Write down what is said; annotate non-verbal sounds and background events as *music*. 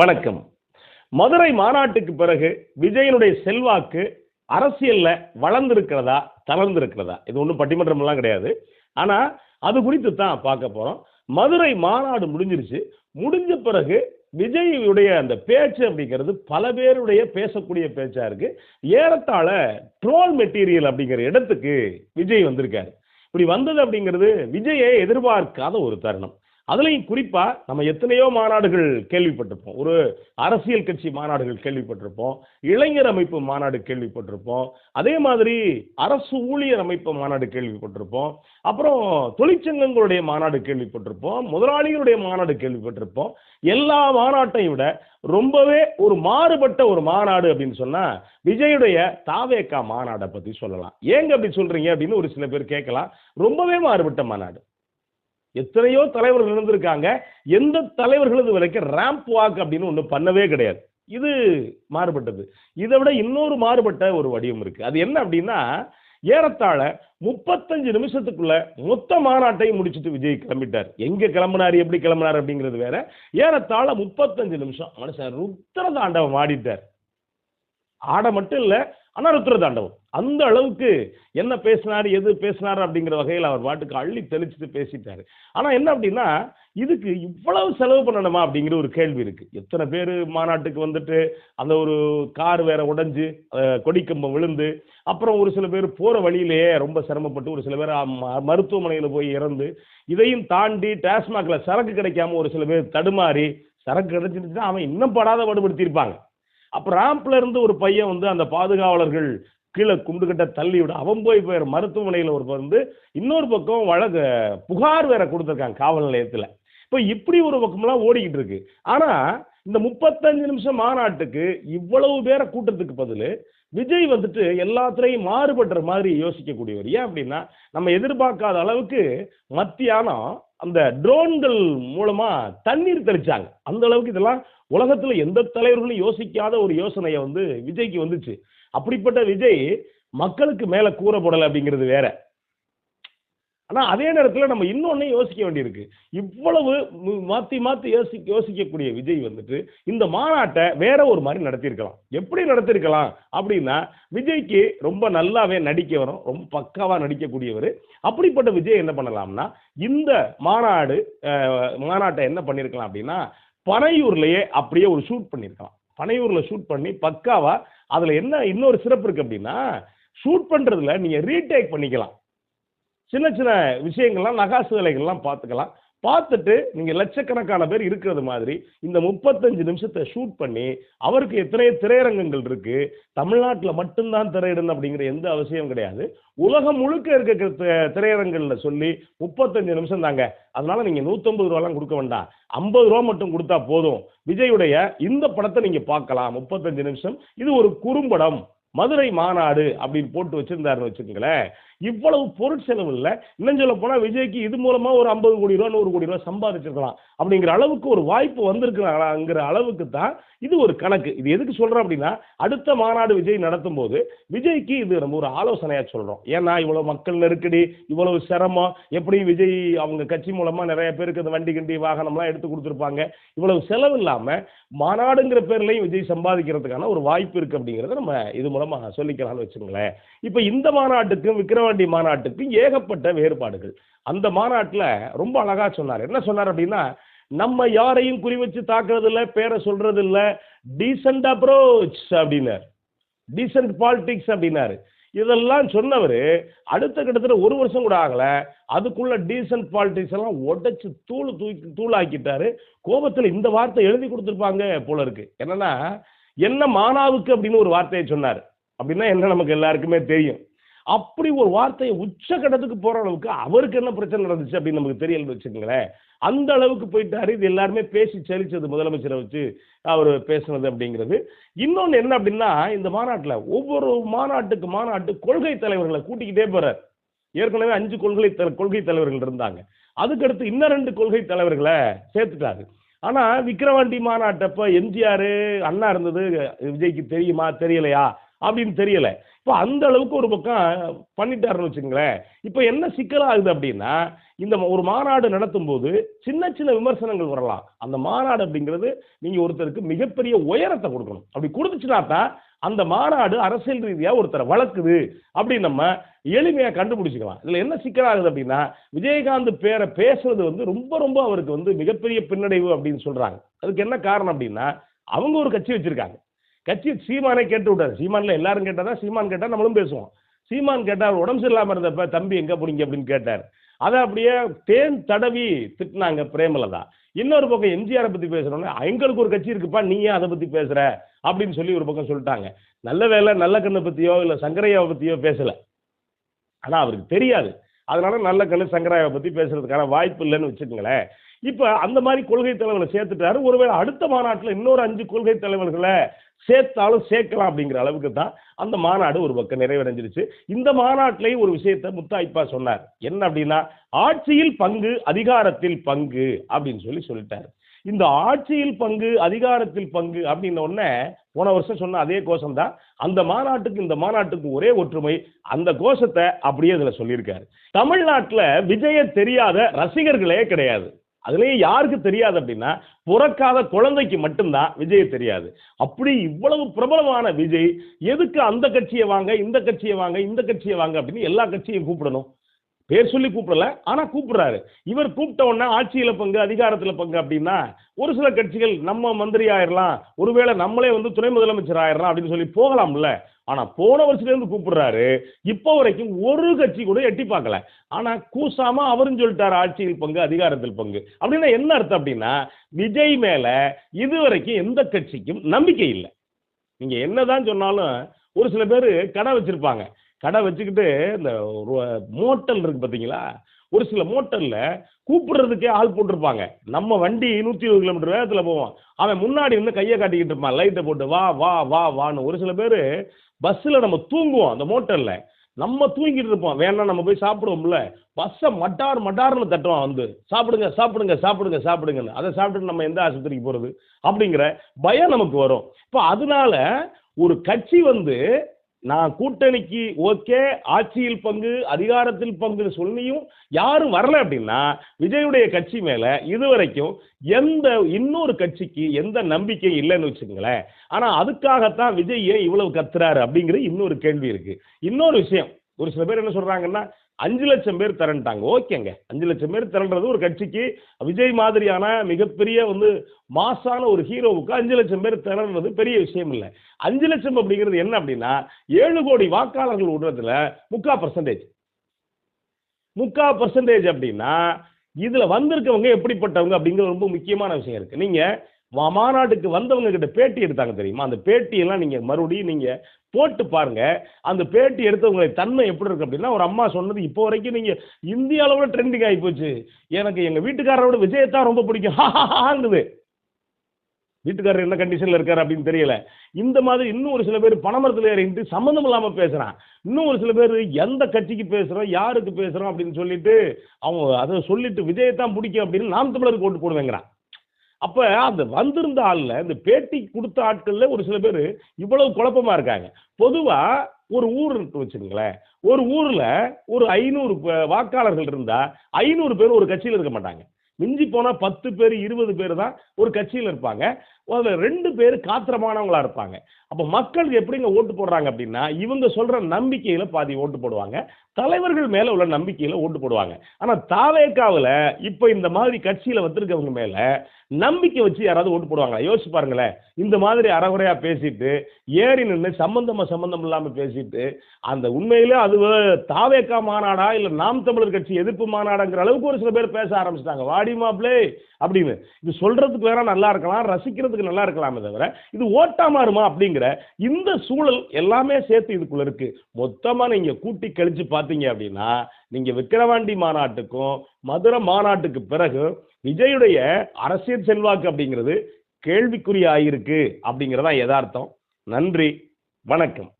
வணக்கம். மதுரை மாநாட்டுக்கு பிறகு விஜயனுடைய செல்வாக்கு அரசியல்ல வளர்ந்திருக்கிறதா தளர்ந்திருக்கிறதா? இது ஒன்றும் பட்டிமன்றம்லாம் கிடையாது. ஆனா அது குறித்து தான் பார்க்க போறோம். மதுரை மாநாடு முடிஞ்சிருச்சு. முடிஞ்ச பிறகு விஜயுடைய அந்த பேச்சு அப்படிங்கிறது பல பேருடைய பேசக்கூடிய பேச்சா இருக்கு. ஏறத்தாழ ட்ரோல் மெட்டீரியல் அப்படிங்கிற இடத்துக்கு விஜய் வந்திருக்காரு. இப்படி வந்தது அப்படிங்கிறது விஜயை எதிர்பார்க்காத ஒரு தருணம். அதுலேயும் குறிப்பாக நம்ம எத்தனையோ மாநாடுகள் கேள்விப்பட்டிருப்போம். ஒரு அரசியல் கட்சி மாநாடுகள் கேள்விப்பட்டிருப்போம். இளைஞர் அமைப்பு மாநாடு கேள்விப்பட்டிருப்போம். அதே மாதிரி அரசு ஊழியர் அமைப்பு மாநாடு கேள்விப்பட்டிருப்போம். அப்புறம் தொழிற்சங்கங்களுடைய மாநாடு கேள்விப்பட்டிருப்போம். முதலாளிகளுடைய மாநாடு கேள்விப்பட்டிருப்போம். எல்லா மாநாட்டையும் விட ரொம்பவே ஒரு மாறுபட்ட ஒரு மாநாடு அப்படின்னு சொன்னால் விஜயுடைய தாவேக்கா மாநாடை பற்றி சொல்லலாம். ஏங்க அப்படி சொல்கிறீங்க அப்படின்னு ஒரு சில பேர் கேட்கலாம். ரொம்பவே மாறுபட்ட மாநாடு. எத்தனையோ தலைவர்கள் இருந்திருக்காங்க எந்த தலைவர்களும் இது வரைக்கும் ரேம்ப் வாக் அப்படின்னு ஒன்று பண்ணவே கிடையாது. இது மாறுபட்டது. இதை விட இன்னொரு மாறுபட்ட ஒரு வடிவம் இருக்கு. அது என்ன அப்படின்னா ஏறத்தாழ முப்பத்தஞ்சு நிமிஷத்துக்குள்ள மொத்த மாநாட்டையும் முடிச்சுட்டு விஜய் கிளம்பிட்டார். எங்க கிளம்பினார் எப்படி கிளம்பினார் அப்படிங்கிறது வேற. ஏறத்தாழ முப்பத்தஞ்சு நிமிஷம். மனுஷன் ருத்திர தாண்டவம் ஆடிட்டார். ஆட மட்டும் இல்லை ஆனால் ருத்ர தாண்டவம். அந்த அளவுக்கு என்ன பேசினார் எது பேசினார் அப்படிங்கிற வகையில் அவர் பாட்டுக்கு அள்ளி தெளிச்சுட்டு பேசிட்டாரு. ஆனால் என்ன அப்படின்னா இதுக்கு இவ்வளவு செலவு பண்ணணுமா அப்படிங்கிற ஒரு கேள்வி இருக்கு. எத்தனை பேர் மாநாட்டுக்கு வந்துட்டு அந்த ஒரு கார் வேற உடைஞ்சு கொடிக்கம்பம் விழுந்து அப்புறம் ஒரு சில பேர் போற வழியிலேயே ரொம்ப சிரமப்பட்டு ஒரு சில பேர் ம- போய் இறந்து இதையும் தாண்டி டாஸ்மாக்ல சரக்கு கிடைக்காம ஒரு சில பேர் தடுமாறி சரக்கு கிடைச்சிருச்சுன்னா அவன் இன்னும் படாத பாடுபடுத்தியிருப்பாங்க. அப்போ ராம்ப்ல இருந்து ஒரு பையன் வந்து அந்த பாதுகாவலர்கள் கீழே குண்டுகிட்ட தள்ளி விட அவன் போய் போயிரு மருத்துவமனையில் ஒரு வந்து இன்னொரு பக்கம் வழக்கு புகார் வேற கொடுத்துருக்காங்க காவல் நிலையத்தில். இப்போ இப்படி ஒரு பக்கம்லாம் ஓடிக்கிட்டு இருக்கு. ஆனால் இந்த முப்பத்தஞ்சு நிமிஷம் மாநாட்டுக்கு இவ்வளவு பேரை கூட்டத்துக்கு பதில் விஜய் வந்துட்டு எல்லாத்துலேயும் மாறுபடுற மாதிரி யோசிக்கக்கூடியவர். ஏன் அப்படின்னா நம்ம எதிர்பார்க்காத அளவுக்கு மத்தியானம் அந்த ட்ரோன்கள் மூலமா தண்ணீர் தெளிச்சாங்க. அந்த அளவுக்கு இதெல்லாம் உலகத்துல எந்த தலைவர்களும் யோசிக்காத ஒரு யோசனையை வந்து விஜய்க்கு வந்துச்சு. அப்படிப்பட்ட விஜய் மக்களுக்கு மேல கூறப்படலை அப்படிங்கிறது வேற. ஆனால் அதே நேரத்தில் நம்ம இன்னொன்னே யோசிக்க வேண்டியிருக்கு. இவ்வளவு மாற்றி மாற்றி மாத்தி யோசிக்க யோசிக்கக்கூடிய விஜய் வந்துட்டு இந்த மாநாட்டை வேற ஒரு மாதிரி நடத்தியிருக்கலாம். எப்படி நடத்திருக்கலாம் அப்படின்னா விஜய்க்கு ரொம்ப நல்லாவே நடிக்க வரும் ரொம்ப பக்காவாக நடிக்கக்கூடியவர். அப்படிப்பட்ட விஜய் என்ன பண்ணலாம்னா இந்த மாநாடு மாநாட்டை என்ன பண்ணியிருக்கலாம் அப்படின்னா பனையூர்லேயே அப்படியே ஒரு ஷூட் பண்ணியிருக்கலாம். பனையூரில் ஷூட் பண்ணி பக்காவாக அதில் என்ன இன்னொரு சிறப்பு இருக்குது அப்படின்னா ஷூட் பண்ணுறதுல நீங்கள் ரீடேக் பண்ணிக்கலாம். சின்ன சின்ன விஷயங்கள்லாம் நகாசு வேலைகள்லாம் பார்த்துக்கலாம். பார்த்துட்டு நீங்கள் லட்சக்கணக்கான பேர் இருக்கிறது மாதிரி இந்த முப்பத்தஞ்சு நிமிஷத்தை ஷூட் பண்ணி அவருக்கு எத்தனையோ திரையரங்கங்கள் இருக்கு. தமிழ்நாட்டில் மட்டும்தான் திரையிடணும் அப்படிங்கிற எந்த அவசியம் கிடையாது. உலகம் முழுக்க இருக்க தி- சொல்லி முப்பத்தஞ்சு நிமிஷம் தாங்க. அதனால நீங்கள் நூற்றம்பது ரூபாலாம் கொடுக்க வேண்டாம். ஐம்பது ரூபா மட்டும் கொடுத்தா போதும். விஜயுடைய இந்த படத்தை நீங்கள் பார்க்கலாம். முப்பத்தஞ்சு நிமிஷம். இது ஒரு குறும்படம். மதுரை மாநாடு அப்படின்னு போட்டு வச்சிருந்தாருன்னு வச்சுக்கோங்களேன். இவ்வளவு பொருட்செலவு இல்லை. இன்னும் சொல்ல போனால் விஜய்க்கு இது மூலமாக ஒரு ஐம்பது கோடி ரூபா நூறு கோடி ரூபா சம்பாதிச்சிருக்கலாம் அப்படிங்கிற அளவுக்கு ஒரு வாய்ப்பு வந்திருக்கிறாங்கிற அளவுக்கு தான் இது ஒரு கணக்கு. இது எதுக்கு சொல்கிறோம் அப்படின்னா அடுத்த மாநாடு விஜய் நடத்தும் போது விஜய்க்கு இது நம்ம ஒரு ஆலோசனையாக சொல்கிறோம் ஏன்னா இவ்வளோ மக்கள் நெருக்கடி இவ்வளவு சிரமம் எப்படி விஜய் அவங்க கட்சி மூலமாக நிறைய பேருக்கு இந்த வண்டி கண்டி வாகனம்லாம் எடுத்து கொடுத்துருப்பாங்க. இவ்வளவு செலவு இல்லாமல் மாநாடுங்கிற பேர்லையும் விஜய் சம்பாதிக்கிறதுக்கான ஒரு வாய்ப்பு இருக்குது அப்படிங்கிறத நம்ம இது மூலமாக சொல்லிக்கலாம்னு வச்சுங்களேன் இப்போ இந்த மாநாட்டுக்கும் விக்கிரவாண்டி மாநாட்டுக்கும் ஏகப்பட்ட வேறுபாடுகள். அந்த மாநாட்டில் ரொம்ப அழகாக சொன்னார். என்ன சொன்னார் அப்படின்னா நம்ம யாரையும் குறி வச்சு தாக்குறது இல்லை பேரை சொல்றது இல்லை டீசன்ட் அப்ரோச் அப்படின்னார். டீசன்ட் பாலிடிக்ஸ் அப்படின்னாரு. இதெல்லாம் சொன்னவர் அடுத்த கிட்டத்தட்ட ஒரு வருஷம் கூட ஆகல. அதுக்குள்ள டீசன்ட் பாலிடிக்ஸ் எல்லாம் உடைச்சு தூள் தூக்கி தூளாக்கிட்டாரு. கோபத்தில் இந்த வார்த்தை எழுதி கொடுத்துருப்பாங்க போல இருக்கு. என்னன்னா என்ன மானாவுக்கு அப்படின்னு ஒரு வார்த்தையை சொன்னார். அப்படின்னா என்ன நமக்கு எல்லாருக்குமே தெரியும். அப்படி ஒரு வார்த்தையை உச்சகட்டத்துக்கு போற அளவுக்கு அவருக்கு என்ன பிரச்சனை நடந்துச்சு அப்படின்னு நமக்கு தெரியல வச்சுக்கோங்களேன். அந்த அளவுக்கு போயிட்டாரு. இது எல்லாருமே பேசி செலிச்சது முதலமைச்சரை வச்சு அவர் பேசுனது அப்படிங்கிறது. இன்னொன்று என்ன அப்படின்னா இந்த மாநாட்டில் ஒவ்வொரு மாநாட்டுக்கு மாநாட்டு கொள்கை தலைவர்களை கூட்டிக்கிட்டே போறார். ஏற்கனவே அஞ்சு கொள்கை கொள்கை தலைவர்கள் இருந்தாங்க. அதுக்கடுத்து இன்னும் ரெண்டு கொள்கை தலைவர்களை சேர்த்துட்டாரு. ஆனால் விக்கிரவாண்டி மாநாட்டப்ப எம்ஜிஆர் அண்ணா இருந்தது. விஜய்க்கு தெரியுமா? தெரியலையா? அப்படின்னு தெரியல. இப்போ அந்த அளவுக்கு ஒரு பக்கம் பண்ணிட்டாருன்னு வச்சுங்களேன் இப்போ என்ன சிக்கலாகுது அப்படின்னா இந்த ஒரு மாநாடு நடத்தும் போது சின்ன சின்ன விமர்சனங்கள் வரலாம். அந்த மாநாடு அப்படிங்கிறது நீங்கள் ஒருத்தருக்கு மிகப்பெரிய உயரத்தை கொடுக்கணும். அப்படி கொடுத்துச்சுனா தான் அந்த மாநாடு அரசியல் ரீதியாக ஒருத்தரை வளர்க்குது அப்படின்னு நம்ம எளிமையாக கண்டுபிடிச்சிக்கலாம். இதில் என்ன சிக்கலாகுது அப்படின்னா விஜயகாந்த் பேரை பேசுறது வந்து ரொம்ப ரொம்ப அவருக்கு வந்து மிகப்பெரிய பின்னடைவு அப்படின்னு சொல்கிறாங்க அதுக்கு என்ன காரணம் அப்படின்னா அவங்க ஒரு கட்சி வச்சுருக்காங்க. கட்சி சீமானை கேட்டு விட்டார் சீமான்ல எல்லாரும் கேட்டா சீமான் கேட்டா நம்மளும் பேசுவோம். சீமான் கேட்டார் உடம்பு சரியில்லாமல் இருந்தப்ப தம்பி எங்க போனீங்க அப்படின்னு கேட்டார். அதை அப்படியே தேன் தடவி திட்டினாங்க பிரேமலதா. இன்னொரு பக்கம் எம்ஜிஆரை பத்தி பேசுகிறோன்னா எங்களுக்கு ஒரு கட்சி இருக்குப்பா நீ ஏன் அதை பத்தி பேசுற? அப்படின்னு சொல்லி ஒரு பக்கம் சொல்லிட்டாங்க. நல்ல வேலை நல்ல கண்ணை பத்தியோ இல்ல சங்கரையாவை பத்தியோ பேசல. ஆனா அவருக்கு தெரியாது. அதனால நல்ல கண்ணு சங்கராயாவை பத்தி பேசுறதுக்கான வாய்ப்பு இல்லைன்னு வச்சுக்கோங்களேன். இப்ப அந்த மாதிரி கொள்கை தலைவர்களை சேர்த்துட்டாரு. ஒருவேளை அடுத்த மாநாட்டில் இன்னொரு அஞ்சு கொள்கை தலைவர்களை சேர்த்தாலும் சேர்க்கலாம் அப்படிங்கிற அளவுக்கு தான் அந்த மாநாடு ஒரு பக்கம் நிறைவடைஞ்சிருச்சு. இந்த மாநாட்டிலேயே ஒரு விஷயத்தை முத்தாய்ப்பா சொன்னார். என்ன அப்படின்னா ஆட்சியில் பங்கு அதிகாரத்தில் பங்கு அப்படின்னு சொல்லி சொல்லிட்டார். இந்த ஆட்சியில் பங்கு அதிகாரத்தில் பங்கு அப்படின்ன உடனே போன வருஷம் சொன்ன அதே கோஷம் தான். அந்த மாநாட்டுக்கு இந்த மாநாட்டுக்கு ஒரே ஒற்றுமை அந்த கோஷத்தை அப்படியே இதுல சொல்லியிருக்காரு. தமிழ்நாட்டில் விஜய தெரியாத ரசிகர்களே கிடையாது. அதுலயும் யாருக்கு தெரியாது அப்படின்னா பிறக்காத குழந்தைக்கு மட்டும்தான் விஜய் தெரியாது. அப்படி இவ்வளவு பிரபலமான விஜய் எதுக்கு அந்த கட்சியை வாங்க இந்த கட்சியை வாங்க இந்த கட்சியை வாங்க அப்படின்னு எல்லா கட்சியும் கூப்பிடணும். பேர் சொல்லி கூப்பிடல ஆனா கூப்பிடுறாரு. இவர் கூப்பிட்ட உடனே ஆட்சியில பங்கு அதிகாரத்துல பங்கு அப்படின்னா ஒரு சில கட்சிகள் நம்ம மந்திரி ஆயிரலாம் ஒருவேளை நம்மளே வந்து துணை முதலமைச்சர் ஆயிரலாம் அப்படின்னு சொல்லி போகலாம்ல. ஆனா போன வருஷத்துல இருந்து கூப்பிடுறாரு. இப்போ வரைக்கும் ஒரு கட்சி கூட எட்டி பார்க்கல. ஆனா கூசாம அவரும் சொல்லிட்டாரு ஆட்சியில் பங்கு அதிகாரத்தில் பங்கு. அப்படின்னா என்ன அர்த்தம் அப்படின்னா விஜய் மேல இதுவரைக்கும் எந்த கட்சிக்கும் நம்பிக்கை இல்லை. நீங்க என்னதான் சொன்னாலும் ஒரு சில பேர் கடை வச்சிருப்பாங்க. கடை வச்சுக்கிட்டு இந்த மோட்டல் இருக்கு பார்த்தீங்களா ஒரு சில மோட்டரில் கூப்பிடுறதுக்கே ஆள் போட்டிருப்பாங்க. நம்ம வண்டி நூற்றி இருபது கிலோமீட்டர் வேகத்தில் போவோம் அவன் முன்னாடி வந்து கையை காட்டிக்கிட்டு இருப்பான். லைட்டை போட்டு வா வா வா வான்னு. ஒரு சில பேர் பஸ்ஸில் நம்ம தூங்குவோம் அந்த மோட்டரில் நம்ம தூங்கிட்டு இருப்போம். வேணா நம்ம போய் சாப்பிடுவோம்ல. பஸ்ஸை மட்டார் மட்டார்னு தட்டுவான் வந்து. சாப்பிடுங்க சாப்பிடுங்க சாப்பிடுங்க சாப்பிடுங்கன்னு. அதை சாப்பிட்டுட்டு நம்ம எந்த ஆஸ்பத்திரிக்கு போகிறது அப்படிங்கிற பயம் நமக்கு வரும். இப்போ அதனால ஒரு கட்சி வந்து நான் கூட்டணிக்கு ஓகே ஆட்சியில் பங்கு அதிகாரத்தில் பங்குன்னு சொல்லியும் யாரும் வரல அப்படின்னா விஜயுடைய கட்சி மேல இதுவரைக்கும் எந்த இன்னொரு கட்சிக்கு எந்த நம்பிக்கை இல்லைன்னு வச்சுக்கோங்களேன். ஆனா அதுக்காகத்தான் விஜய் ஏன் இவ்வளவு கத்துறாரு அப்படிங்கிற இன்னொரு கேள்வி இருக்கு. இன்னொரு விஷயம் ஒரு சில பேர் என்ன சொல்றாங்கன்னா அஞ்சு லட்சம் பேர் திரண்டாங்க. ஓகேங்க. அஞ்சு லட்சம் பேர் திரண்டது ஒரு கட்சிக்கு விஜய் மாதிரியான மிகப்பெரிய வந்து மாசான ஒரு ஹீரோவுக்கு அஞ்சு லட்சம் பேர் திரண்டது பெரிய விஷயம் இல்லை. அஞ்சு லட்சம் அப்படிங்கிறது என்ன அப்படின்னா ஏழு கோடி வாக்காளர்கள் விடுறதுல முக்கா பர்சன்டேஜ் முக்கா பர்சன்டேஜ் அப்படின்னா இதுல வந்திருக்கவங்க எப்படிப்பட்டவங்க அப்படிங்கிற ரொம்ப முக்கியமான விஷயம் இருக்கு. நீங்க மாநாட்டுக்கு வந்தவங்க கிட்ட பேட்டி எடுத்தாங்க தெரியுமா? அந்த பேட்டியெல்லாம் நீங்கள் மறுபடியும் நீங்கள் போட்டு பாருங்க. அந்த பேட்டி எடுத்தவங்க தன்மை எப்படி இருக்கு அப்படின்னா ஒரு அம்மா சொன்னது இப்போ வரைக்கும் நீங்க இந்திய அளவுல ட்ரெண்டிங் ஆகி போச்சு. எனக்கு எங்க வீட்டுக்காரரோட விஜயத்தான் ரொம்ப பிடிக்கும். *laughs* ஹாங்குது வீட்டுக்காரர் என்ன கண்டிஷன்ல இருக்காரு அப்படின்னு தெரியல. இந்த மாதிரி இன்னும் ஒரு சில பேர் பணமரத்தில் ஏறிட்டு சம்மந்தம் இல்லாம பேசுறான். இன்னும் ஒரு சில பேர் எந்த கட்சிக்கு பேசுறோம் யாருக்கு பேசுறோம் அப்படின்னு சொல்லிட்டு அவங்க அதை சொல்லிட்டு விஜயத்தான் பிடிக்கும் அப்படின்னு நாம் தமிழருக்கு ஓட்டு போடுவேங்கிறான். அப்ப அந்த வந்திருந்த ஆள்ல இந்த பேட்டி கொடுத்த ஆட்கள்ல ஒரு சில பேர் இவ்வளவு குழப்பமா இருக்காங்க. பொதுவா ஒரு ஊர் இருக்கு வச்சுங்களேன் ஒரு ஊர்ல ஒரு ஐநூறு வாக்காளர்கள் இருந்தா ஐநூறு பேர் ஒரு கட்சியில் இருக்க மாட்டாங்க. மிஞ்சி போனா பத்து பேர் இருபது பேர் தான் ஒரு கட்சியில் இருப்பாங்க. அதுல ரெண்டு பேர் காத்திரமானவங்களா இருப்பாங்க. அப்ப மக்கள் எப்படிங்க ஓட்டு போடுறாங்க அப்படின்னா இவங்க சொல்ற நம்பிக்கையில பாதி ஓட்டு போடுவாங்க. தலைவர்கள் மேல உள்ள நம்பிக்கையில ஓட்டு போடுவாங்க. ஆனா தாவேக்காவில் இப்ப இந்த மாதிரி கட்சியில வந்திருக்கவங்க மேல நம்பிக்கை வச்சு யாராவது ஓட்டு போடுவாங்களா? யோசிச்சு பாருங்களேன். இந்த மாதிரி அறகுறையா பேசிட்டு ஏறி நின்று சம்பந்தமா சம்பந்தம் இல்லாம பேசிட்டு அந்த உண்மையிலே அது தாவேக்கா மாநாடா? இல்ல நாம் தமிழர் கட்சி எதிர்ப்பு மாநாடாங்கிற அளவுக்கு ஒரு சில பேர் பேச ஆரம்பிச்சிட்டாங்க. வாடி மாப்ளே அப்படின்னு. இது சொல்றதுக்கு வேற நல்லா இருக்கலாம் ரசிக்கிறதுக்கு நல்லா இருக்கலாமே தவிர இது ஓட்டா மாறுமா அப்படிங்கிற இந்த சூழல் எல்லாமே சேர்த்து இதுக்குள்ள இருக்கு. மொத்தமா நீங்க கூட்டி கழிச்சு பார்த்து பார்த்தீங்க அப்படின்னா நீங்கள் விக்கிரவாண்டி மாநாட்டுக்கும் மதுரை மாநாட்டுக்கு பிறகு விஜயுடைய அரசியல் செல்வாக்கு அப்படிங்கிறது கேள்விக்குறி ஆகியிருக்கு அப்படிங்கிறதான் யதார்த்தம். நன்றி. வணக்கம்.